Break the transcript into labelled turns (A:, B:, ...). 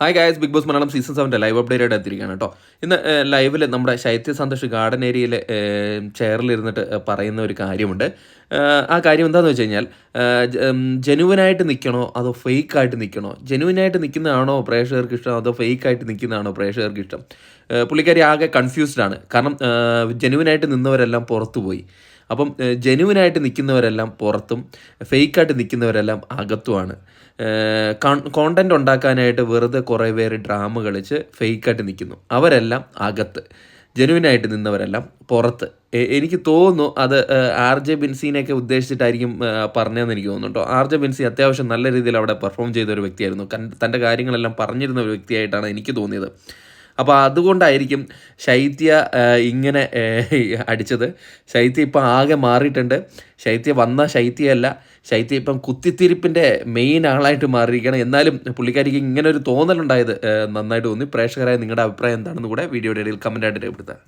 A: Hi guys big boss Malayalam season സെവന്റെ live update ആയിട്ട് എത്തിയിരിക്കുകയാണ് കേട്ടോ. ഇന്ന് ലൈവിൽ നമ്മുടെ ശൈത്യ സന്തോഷ് ഗാർഡൻ ഏരിയയിൽ ചെയറിലിരുന്നിട്ട് പറയുന്ന ഒരു കാര്യമുണ്ട്. ആ കാര്യം എന്താണെന്ന് വെച്ച് കഴിഞ്ഞാൽ ജനുവനായിട്ട് നിൽക്കണോ അതോ ഫേക്ക് ആയിട്ട് നിൽക്കണോ ജനുവനായിട്ട് നിൽക്കുന്നതാണോ പ്രേക്ഷകർക്ക് ഇഷ്ടം അതോ ഫേക്ക് ആയിട്ട് നിൽക്കുന്നതാണോ പ്രേക്ഷകർക്ക് ഇഷ്ടം? പുള്ളിക്കാരി ആകെ കൺഫ്യൂസ്ഡ് ആണ്. കാരണം ജനുവനായിട്ട് നിന്നവരെല്ലാം പുറത്തു പോയി അപ്പം ജെനുവിനായിട്ട് നിൽക്കുന്നവരെല്ലാം പുറത്തും ഫേക്കായിട്ട് നിൽക്കുന്നവരെല്ലാം അകത്തുമാണ്. കോണ്ടന്റ് ഉണ്ടാക്കാനായിട്ട് വെറുതെ കുറേ പേര് ഡ്രാമ കളിച്ച് ഫേക്കായിട്ട് നിൽക്കുന്നു. അവരെല്ലാം അകത്ത്. ജെനുവിനായിട്ട് നിന്നവരെല്ലാം പുറത്ത്. എനിക്ക് തോന്നുന്നു അത് ആർ ജെ ബിൻസിനെയൊക്കെ ഉദ്ദേശിച്ചിട്ടായിരിക്കും പറഞ്ഞതെന്ന് എനിക്ക് തോന്നുന്നു കേട്ടോ ആർ ജെ ബിൻസി അത്യാവശ്യം നല്ല രീതിയിൽ അവിടെ പെർഫോം ചെയ്ത ഒരു വ്യക്തിയായിരുന്നു. തന്റെ കാര്യങ്ങളെല്ലാം പറഞ്ഞിരുന്ന ഒരു വ്യക്തിയായിട്ടാണ് എനിക്ക് തോന്നിയത്. അപ്പോൾ അതുകൊണ്ടായിരിക്കും ശൈത്യ ഇങ്ങനെ അടിച്ചത്. ശൈത്യ ഇപ്പം ആകെ മാറിയിട്ടുണ്ട്. ശൈത്യ വന്ന ശൈത്യമല്ല ശൈത്യ ഇപ്പം കുത്തിത്തിരിപ്പിന്റെ മെയിൻ ആളായിട്ട് മാറിയിരിക്കണം എന്നാലും പുള്ളിക്കാരിക്ക് ഇങ്ങനെ ഒരു തോന്നലുണ്ടായത് നന്നായിട്ട് തോന്നി. പ്രേക്ഷകരായ നിങ്ങളുടെ അഭിപ്രായം എന്താണെന്ന് കൂടെ വീഡിയോയുടെ ഇടയിൽ കമന്റായിട്ട് രേഖപ്പെടുത്താം